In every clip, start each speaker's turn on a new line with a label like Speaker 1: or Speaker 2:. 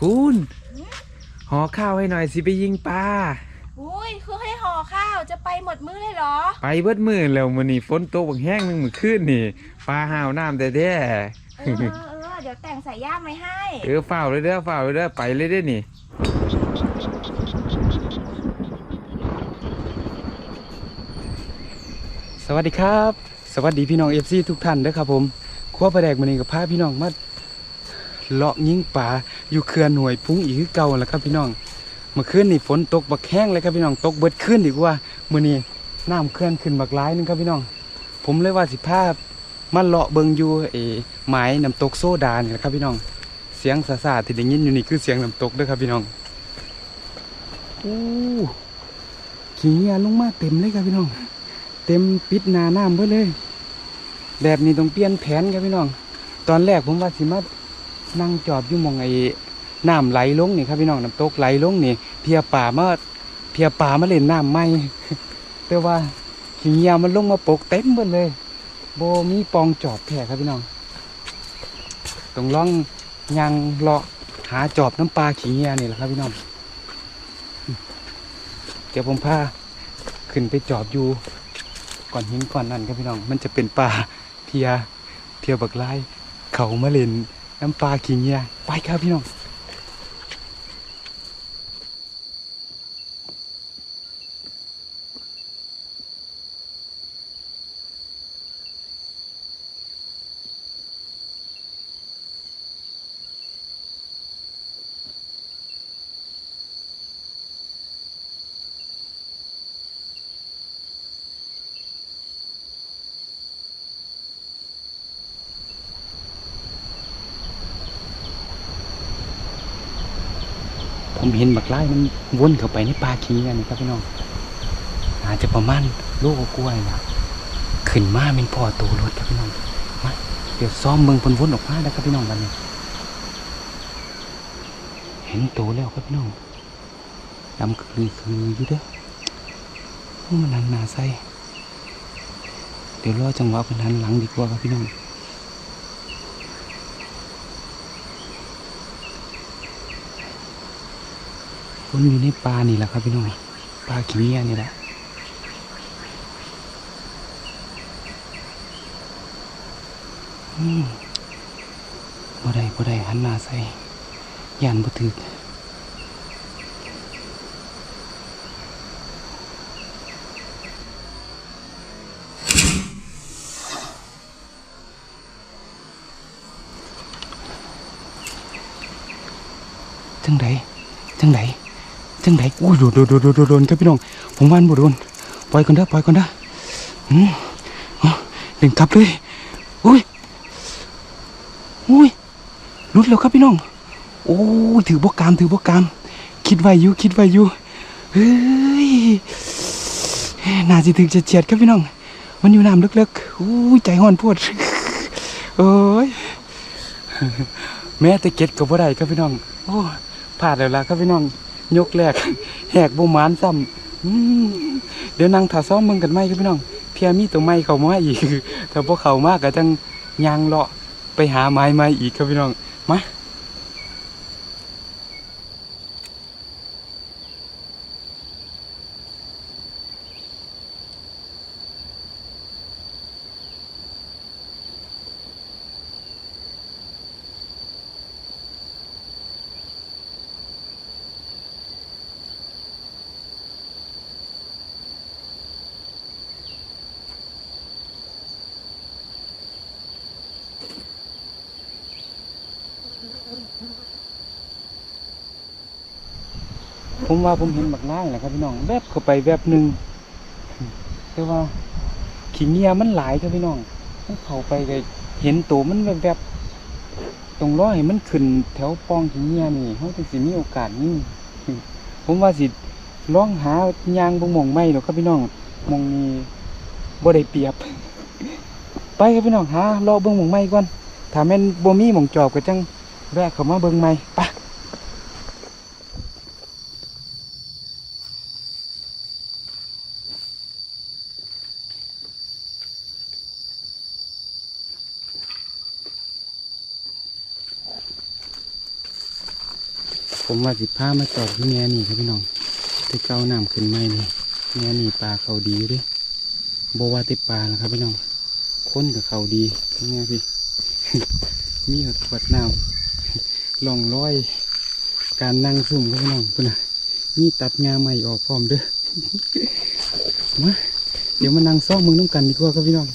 Speaker 1: คุณห่อข้าวให้หน่อยสิไปยิงปลา
Speaker 2: อุ้ยคือให้ห่อข้าวจะไปหมดมื้อเลยเหรอ
Speaker 1: ไปเบิดมือแล้วมื้อนี้ฝนตกบักแห้งหนึงมื้อคืนนี่ปลาห้าวน้ำแต่แท้
Speaker 2: เออเออเออเดี๋ยวแต่งใส่ย่ามไว้ให้
Speaker 1: เออฝ้าวเลยเด้อฝ้าวเลยเด้อไปเลยเด้อนี่
Speaker 3: สวัสดีครับ สวัสดีพี่น้องเอฟซีทุกท่านเด้อครับผมครัวประแดกมันนี้กับพาพี่น้องมาเลาะยิงป่า อยู่เขื่อนหน่วยพุ้งอีกคือเก่าแล้วครับพี่น้องเมื่อคืนนี่ฝนตกบักแห้งเลยครับพี่น้องตกเบิดขึ้นดีกว่ามื้อนี้น้ำเขื่อนขึ้นบักหลายนึงครับพี่น้อง ผมเลยว่าสิพาพมาเลาะเบิงอยู่เอหมายน้ำตกโซดานี่แหละครับพี่น้อง เสียงสาๆที่ได้ยินอยู่นี่คือเสียงน้ำตกด้อครับพี่น้องอู้ขี้เงียลงมาเต็มเลยครับพี่น้อง เต็มปิดหนาน้ำเบิดเลย แบบนี้ต้องเปลี่ยนแผนครับพี่น้อง ตอนแรกผมว่าสิมา นั่งจอบอยู่มองไอ้น้ำไหลลงนี่ครับพี่น้องน้ำตกไหลลงนี่ เพียป่ามาเพียป่ามาเล่นน้ำไม่แต่ว่าขี้เงียมันลงมาปกเต็มเบิดเลยโบมีปองจอบแท้ครับพี่น้องต้องล่องยังเลาะหาจอบน้ำปลาขี้เงียนี่แหละครับพี่น้องเดี๋ยวผมพาขึ้นไปจอบอยู่ก่อนหินก่อนนั่นครับพี่น้อง มันจะเป็นป่าเทียเทียบักไล่เขามาเล่น น้ำปลาขิงเงียไปครับพี่น้อง ผมเห็นบักไล่มันวนเข้าไปในป่าขิงเงียนี่ครับพี่น้องอาจจะประมาณโลกกล้วยนะขึ้นมาเป็นพ่อโตรถครับพี่น้องมาเดี๋ยวซ้อมเมืองพนวนออกมาแล้วครับพี่น้องวันนี้ เห็นโตแล้วครับพี่น้องดำคือคืออยู่เด้อมันหันหน้าใส่เดี๋ยวรอจังหวะมันหันหลังดีกว่าครับพี่น้อง คนอยู่ในป่านี่แหละครับพี่น้องป่าขี้เมียนี่แหละอืมบ่ได้บ่ได้หันหน้าใส่ย่านบ่ถึกจังไดจังได จังไดอุ้ยโดนโดนโดนโดนโดนโดนครับพี่น้องผมว่านบ่โดนปล่อยก่อนเด้อปล่อยก่อนเด้ออืมอ๋อเล่นกลับเลยอุ้ยอุ้ยรุดแล้วครับพี่น้อง โอ้ยถือบกกามถือบกกาม คิดไว้อยู่คิดไว้อยู่เฮ้ยน่าสิถึงจะเฉียดครับพี่น้อง มันอยู่น้ำลึกๆอุ้ยใจห่อนปวดโอ้ยแม้แต่เก็ดก็บ่ได้ครับพี่น้อง โอ้พลาดแล้วล่ะครับพี่น้อง ยกแรกแหกบุมานซ้ำเดี๋ยวนางถ่าซ้อมมึงกันไหมครับพี่น้องเพียมีตัวไม้เขามาอีกถ้าพวกเขามากก็จังยางเลาะไปหาไม้ไม้อีกครับพี่น้องมา ผมว่าผมเห็นบักนางแหละครับพี่น้องแวบเข้าไปแวบหนึ่งแต่ว่าขี้เงียมันหลายครับพี่น้องมันเข้าไปก็เห็นตัวมันแวบๆตรงร้อยมันขึ้นแถวปองขี้เงียนี่เขาจึงสิมีโอกาสนี่ผมว่าสิลองหายางบงมองไม่หรอกครับพี่น้องมองนี้บ่ได้เปรียบ ไปครับพี่น้องหารอเบิ่งมองไม่ก่อนถ้าแม่นบ่มีมองจอบก็จังแวะเข้ามาเบิ่งไม่ไปผ มว่าสิพามาจอบที่แม่นี่ครับพี่น้องที่เก้าน้ำขึ้นไม่นี่แม่นี่ปลาเขาดีอยู่เดิบว่าติปลานะครับพี่น้องค้นกับเขาดีแม่พี่ มีหดขวดน้ำลองร้อย การนั่งซุ่มครับพี่น้องพุ่นน่ะมีตัดงาใหม่ออกพร้อมเด้อมาเดี๋ยวมานั่งซ้อมมึงน้ำกันดีกว่าครับพี่น้อง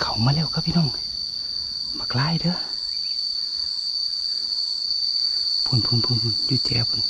Speaker 3: เขามาแล้วครับพี่น้อง มาใกล้เด้อ พุ่นพุ่นพุ่นพุ่นอยู่แจพุ่น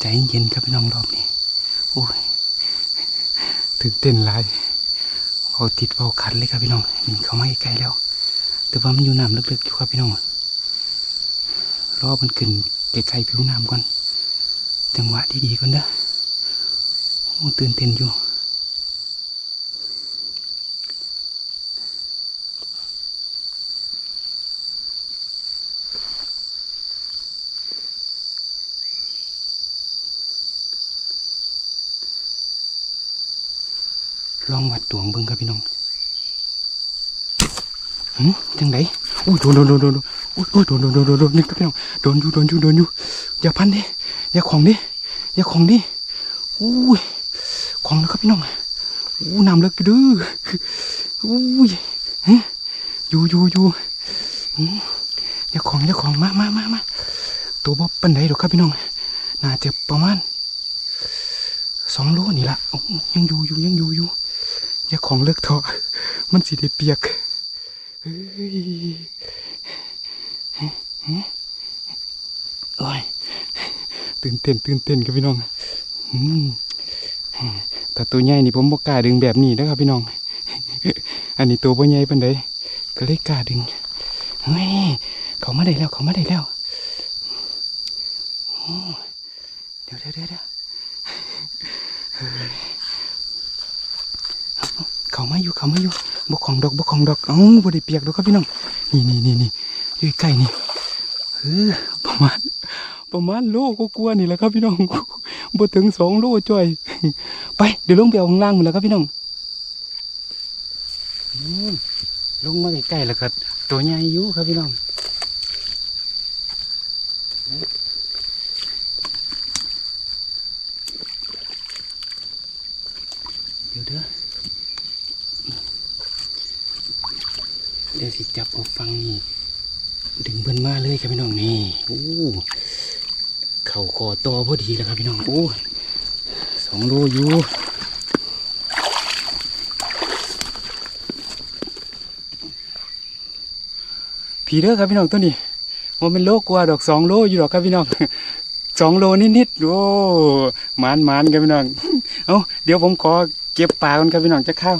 Speaker 3: ใจเย็นๆครับพี่น้องรอบนี้โอ้ยถึงเต้นหลายเอาติดเบาคันเลยครับพี่น้องนี่เขามาใกล้ๆแล้ว แต่ว่ามันอยู่น้ำลึกๆอยู่ครับพี่น้องรอมันขึ้นไกลๆผิวน้ำก่อนจังหวะดีๆก่อนเด้อโอ้ตื่นเต้นอยู่ ลองวัดดวงเบิ่งครับพี่น้องหืมจังไดอุ้ยโดนโดนโดนโดนอุ้ยอุ้ยโดนโดนโดนโดนโดนนี่ครับพี่น้องโดนอยู่โดนอยู่โดนอยู่อย่าพันดิอย่าของดิอย่าของดิอุ้ยของนะครับพี่น้องอู้น้ำเลิกดื้ออุ้ยฮะอยู่อยู่อยู่อย่าของอย่าของมามามามาตัวบ๊อบปันไดดอกครับพี่น้องน่าจะประมาณสองโลนี่ละยังอยู่อยู่ยังอยู่อยู่ อย่าของเลิกเถอะมันสิได้เปียกเฮ้ยโอ้ยตื่นเต้นตื่นเต้นครับพี่น้องแต่ตัวใหญ่นี่ผมบอกกล้าดึงแบบนี้นะครับพี่น้อง อันนี้ตัวบ่ใหญ่เปานใดก็เลยกล้าดึงเฮ้ยเขามาได้แล้วเขามาได้แล้วเดี๋ยวเดี๋ยวเดี๋ยว เขามาอยู่เขามาอยู่บกของดอกบกของดอกเอ้าบ่ได้เปียกดอกครับพี่น้องนี่นี่นี่นี่อยู่ใกล้นี่เออประมาณประมาณโลก็กลัวนี่แหละครับพี่น้องบ่ถึงสองโลจ้อยไปเดี๋ยวลงไปเอาข้างล่างหมดแล้วครับพี่น้องลงมาใกล้ๆแล้วก็ตัวใหญ่อยู่ครับพี่น้องเดี๋ยวเด้อ เดี๋ยวสิจับเอาฟังนี่ดึงเพิ่นมาเลยครับพี่น้องนี่โอ้เขอตอพอดีแล้วครับพี่น้องโอ้สองโลอยู่ผีเด้อครับพี่น้องตัวนี้ว่าเป็นโลกว่าดอกสองโลอยู่ดอกครับพี่น้องสองโลนิดๆโอ้หมานหมานๆครับพี่น้อง เอาเดี๋ยวผมขอเก็บปลาก่อนครับพี่น้องจะเข้า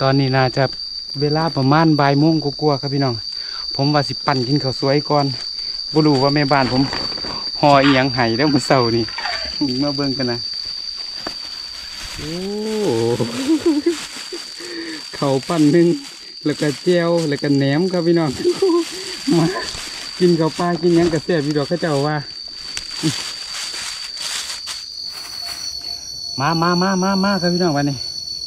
Speaker 3: ตอนนี้น่าจะเวลาประมาณบ่ายโมงกว่าๆครับพี่น้อง ผมว่าสิปั่นกินข้าวสวยก่อนบ่รู้ว่าแม่บ้านผมห่ออียังไห้แล้วมื้อเช้านี่มาเบิ่งกันนะโอ้เข้าปั้นหนึงแล้วก็แจ่วแล้วก็แหนมครับพี่น้องมากินข้าวปลากินยังกระแซ่บพี่ดอกเขาเจ้าว่ามามามามามาครับพี่น้องวันนี้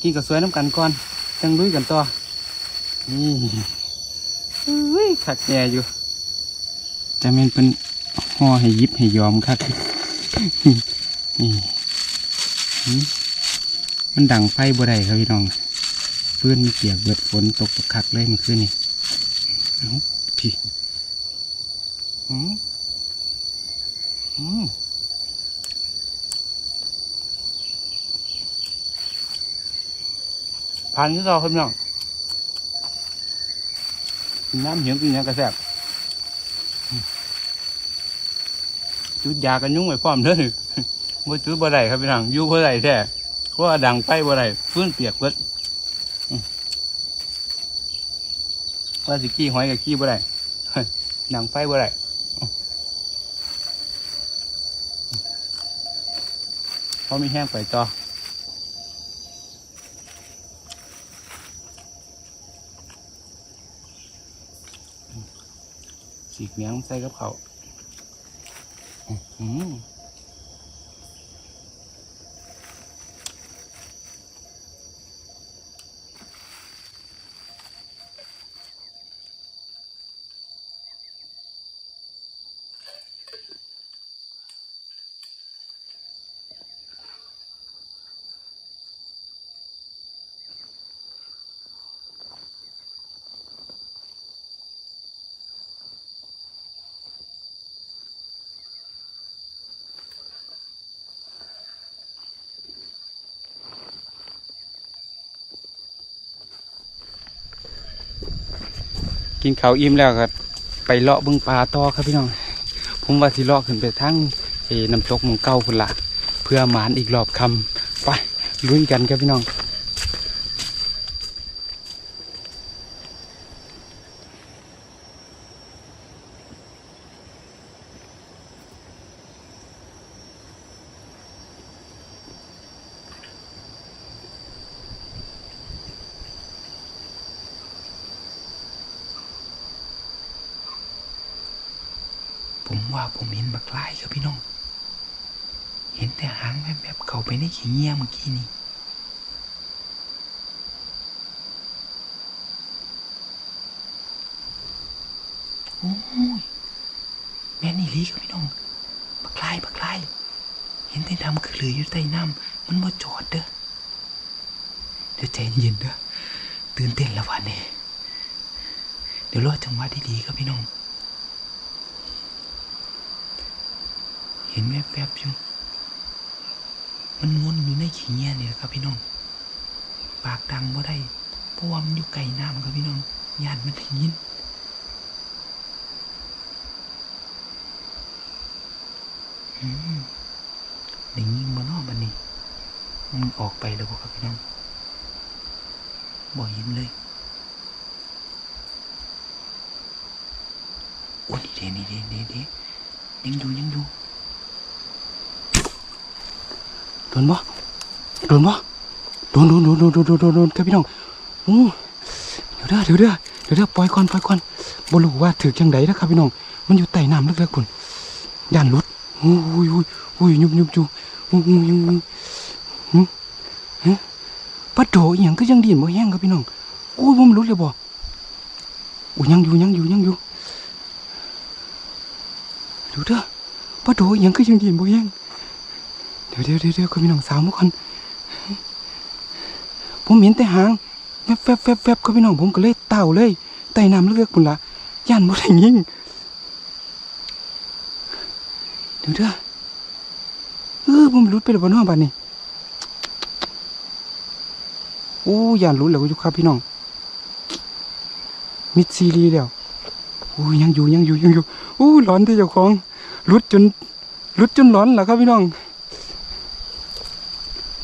Speaker 3: กินกับสวยน้ำกันก่อน จังลุยกันต่อ นี่เฮ้ยขัดแย่อยู่จะเป็นเป็นห่อให้ยิบให้ยอมครับนี่มันดังไฟบ่ได้ครับพี่น้องเพื่อนเปียกเบิดฝนตกตกคักเลยมันขึ้นนี่เอาพี่หืมหืม พันที่เราครับพี่น้องกินน้ำเหี่ยวกินน้ำกระแสบจุดยากันยุ่งไว้พร้อมเด้อบ่จุดบ่ได้ครับพี่น้องอยู่บ่ได้แท้เพราะว่าดังไฟบ่ได้ฟื้นเปียกเบิดอืมว่าสิกี้หอยกับกี้บ่ได้เฮ้ยดังไฟบ่ได้อืมเขามีแห้งไปต่ออืมสีก เมียงใส่กับเขาอืม กินข้าวอิ่มแล้วก็ไปเลาะเบึงปลาต่อครับพี่น้อง ผมว่าสิเลาะขึ้นไปทั้งน้ำตกมองเก้าคุณละเพื่อหมานอีกรอบคำไปลุยกันครับพี่น้อง ผมว่าผมเห็นบักลายครับพี่น้อง เห็นแต่หางแบบแบบๆเข้าไปในขี้เงี้ยเมื่อกี้นี่โอ้ยแม่นี่ลีครับพี่น้องบักลายบักลายเห็นแต่ดำคือเหลืออยู่ใต้น้ำมันมาจอดเด้อเดี๋ยวใจเย็นเด้อตื่นเต้นแล้ววันนี้เดี๋ยวรอจังหวะดีๆครับพี่น้อง เห็นแวบๆอยู่ มันวนอยู่ในขี้เงี้ยนี่แหละครับพี่น้อง ปากดังบ่ได้เพราะว่ามันอยู่ไกลน้ำครับพี่น้องญาติมันได้ยินอืมได้ยินบ่นอบันนี้ มันออกไปแล้วบ่ครับพี่น้องบ่เห็นเลยโอ้นี่เดนี่เดนี่เดยังอยู่ยังอยู่ นบ่โดนบ่โดนโดนโดนโดนโดนโดนครับพี่น้องอู้เดี๋ยวเด้อเดี๋ยวเด้อเดี๋ยวเด้อปล่อยก่อนปล่อยก่อนบ่รู้ว่าถือจังไดนะครับพี่น้อง มันอยู่ใต้น้ำลึกๆคุณย่านลุดอุ้ยอุ้ยอุ้ยยุบยุบจูอุ้ยอุ้ยอุ้ยฮึฮึปะโถอย่างก็ยังดีนบ่แห้งครับพี่น้องอุ้ยผมรู้เลยบ่อุ้ยยังอยู่ยังอยู่ยังอยู่ดูเด้อปะโถอย่างก็ยังดีนบ่แห้ง ดี๋ยวเดี๋ยวเดี๋ยวเดี๋ยวคุณพี่น้องสาวมาก่อนผมเห็นแต่หางแวบแวบแวบแวบคุณพี่น้องผมก็เลยเต่าเลยไต่น้ำเลือกคุณละย่านบ่ได้ยิงเดี๋ยวเด้อเออผมหลุดไปแล้วบ่น้องบัดนี้โอ้ย่านหลุดแล้วอยู่ครับพี่น้องมิดซีรีส์แล้วโอ้ยังอยู่ยังอยู่ยังอยู่โอ้ร้อนที่เจ้าของหลุดจนหลุดจนร้อนแล้วครับพี่น้อง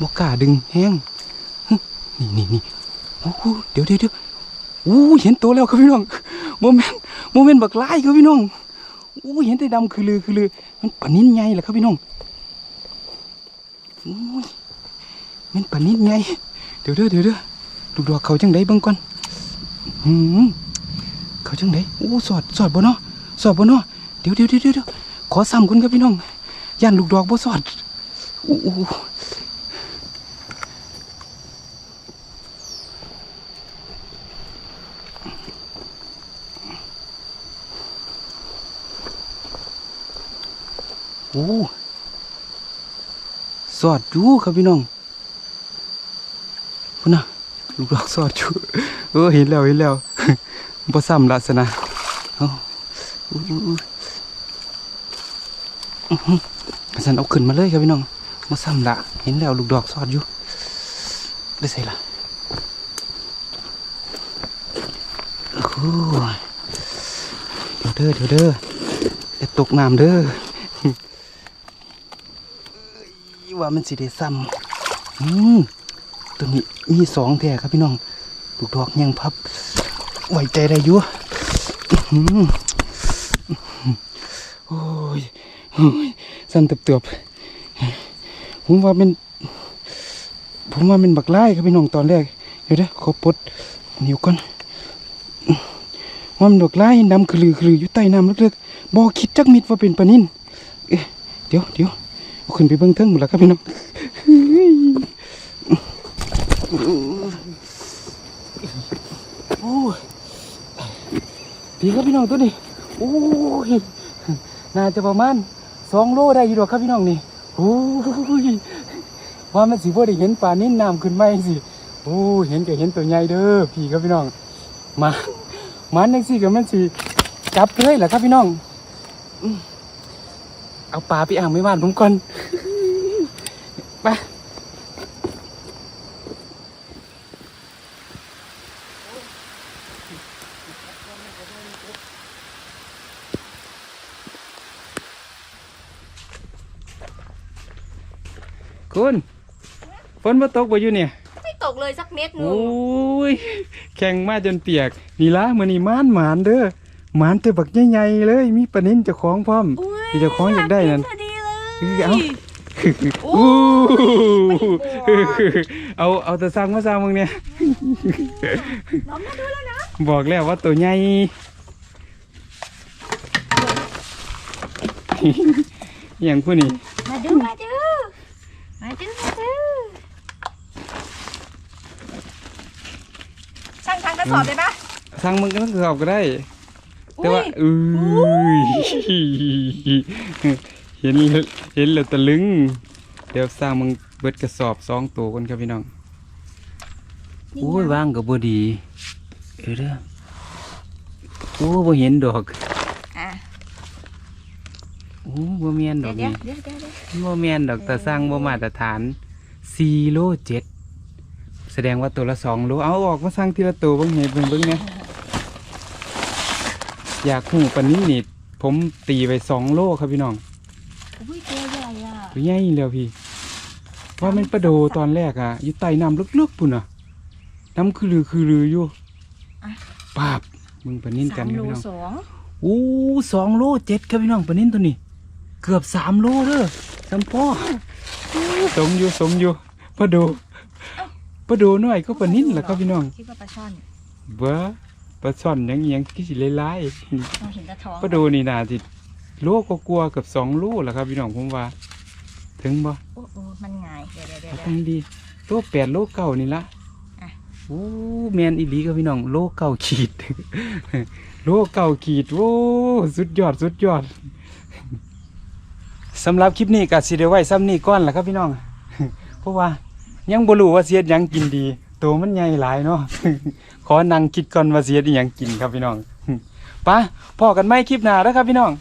Speaker 3: บกล้าดึงแห้งนี่นี่นี่โอ้โหเดี๋ยวเดี๋ยวเดี๋ยวโอ้เห็นตัวแล้วครับพี่น้องโมเมนต์โมเมนต์บักไล่ครับพี่น้องโอ้เห็นแต่ดำคือลือคือลือมันปนิ่นใหญ่แหละครับพี่น้องโอ้มันปนิ่นใหญ่เดี๋ยวเด้อเดี๋ยวเด้อลูกดอกเขาจังไดเบิ่งก่อนหืมเขาจังไดโอ้สอดสอดบ่เนาะสอดบ่เนาะเดี๋ยวเดี๋ยวเดี๋ยวเดี๋ยวขอซ้ำคนครับพี่น้องย่านลูกดอกบ่สอดโอ้ โอ้สอดอยู่ครับพี่น้องพุ่นนะลูกดอกสอดอยู่เออเห็นแล้วเห็นแล้วบ่ซ้ำลักษณะเอาอู้อู้อู้อื้อหือสันเอาขึ้นมาเลยครับพี่น้องบ่ซ้ำละเห็นแล้วลูกดอกสอดอยู่ไปใส่ละโอ้โหเดี๋ยวเด้อเดี๋ยวเด้อตกน้ำเด้อ ว่ามันสิได้ซ้ำอืมตัวนี้มีสองแท่ครับพี่น้องลูกดอกยังพับไหวใจได้อยู่อื้อหือโอ้ยสั่นเตืบๆผมว่าเป็นผมว่าเป็นบักไล่ครับพี่น้องตอนแรกเดี๋ยวเด้อขอปดนิ้วก่อนว่ามันบักไล่ดำคือลือคือลืออยู่ใต้น้ำลึกๆบอคิดจักมิดว่าเป็นปลานิ่นเดี๋ยวเดี๋ยว ขึ้นไปเบิ่งเทิงหมดแล้วครับพี่น้องโอ้ยดีครับพี่น้องตัวนี้โอ้ยน่าจะประมาณสองโลได้อยู่ดอกครับพี่น้องนี่โอ้ยว่ามันสิบ่ได้เห็นปลานิ่นน้ำขึ้นมาจังสิโอ้เห็นก็เห็นตัวใหญ่เด้อพี่ครับพี่น้อง มามันจังสิก็มันสิจับเลยแหละครับพี่น้องอื เอาปลาไปอ่างไม่บ้านผมก่อนไปคุณฝนมาตกบ่อยู่เนี่ย
Speaker 2: ไม่ตกเลยสักเม็ดหนึ
Speaker 3: โอ้
Speaker 2: ง
Speaker 3: ยแข่งมาจนเปียก นี่ละมือนี่มานหมานเด้อ หมานแต่บักใหญ่ๆเลย มีปลาเน้นเจ้าของพร้อม
Speaker 2: อุ้ย
Speaker 3: ที่เจ้าของอยากได้นั่น
Speaker 2: พอดีเลย
Speaker 3: เอ้า
Speaker 2: โอ้
Speaker 3: อู้
Speaker 2: ไม่กลัว
Speaker 3: เอาเอาแต่สั่งมาสั่งมึงเนี่ย
Speaker 2: น้องมาดูแล้วนะ
Speaker 3: บอกแล้วว่าตัวใหญ่อย่างผู้นี้
Speaker 2: มาดูมาดูมาดูมาดูช่างทางกระสอบเลยปะ
Speaker 3: สั่งมึงก็สอบก็ได้ แต่ว่า
Speaker 2: อุ้ย
Speaker 3: อุ้ยเห็นแล้วเห็นแล้วตะลึง เดี๋ยวสร้างมึงเบิดกระสอบสองตัวกันครับพี่น้อง
Speaker 2: นี่
Speaker 3: โอ้ย
Speaker 2: ไง
Speaker 3: ว่างกับบ่ดีเออเด้อโอ้บ่เห็นดอก
Speaker 2: อะ
Speaker 3: โอ้บ่แม่นด
Speaker 2: เดี๋
Speaker 3: อยก
Speaker 2: วเดี๋ยว
Speaker 3: นี่
Speaker 2: เดี๋ยวเดี๋ยวเดี๋ยว
Speaker 3: บ่แม่นดอกแต่สร้างบ่มาตรฐาน4โล7แสดงว่าตัวละ2โลเอาออกมาสร้างทีละตัวเบิ่งให้เบิ่งเบิ่งเนี่ย อยากหูปานนี้นี่ผมตีไป2โลครับพี่น้อง
Speaker 2: อุ้ยตัวใหญ่อะ
Speaker 3: ตัวใหญ่แล้วพี่ว่ามันประโดตอนแรกอะอยู่ใต้น้ำลึกๆปุ่นอะน้ำคือลือคือลืออยู่ปาบมึงปะนิ่นกั
Speaker 2: สานม
Speaker 3: ครับ
Speaker 2: โล
Speaker 3: พี่น้อง
Speaker 2: สอง
Speaker 3: โอ้สองโลเจ็ดครับพี่น้องปะนิ่นตัวนี้ เกือบสามโลเด้อสามพ่อสมอยู่สมอยู่ประโดประโดหน่อยก็ปะนิ่นแหละครับพี่น้อง
Speaker 2: คิดว่าปลาช่อน
Speaker 3: เบ้อ ปลาช่อนหยังเอียงที่สิไล่
Speaker 2: เราเห็นแตะท้อง
Speaker 3: ๆประโดนี่น่าสิโลก็กลัวาๆเกับสองโลแหละครับพี่น้องผมว่า ถึงบ่
Speaker 2: โอ้โอ้มันหงายเดี๋ยวเดี๋ยวเดี๋ยว
Speaker 3: เอาตั้งดีตัวแปดโลเก่านี่ละ
Speaker 2: อะ
Speaker 3: โอ้แมนอีหลีกับพี่น้องโลเก่าขีด โลเก่าขีดโอ้สุดยอดสุดยอดสำหรับคลิปนี้ก็สิได้ไว้ซ้ำนี้ก่อนแหละครับพี่น้อง เพราะว่ายังบ่รู้ว่าเสียดหยังกินดี ตัวมันใหญ่หลายเนาะ ขอนั่งคิดก่อนว่าเสียดหยังกินครับพี่น้อง ไปะพอกันไหมคลิปหน้าแล้วครับพี่น้อง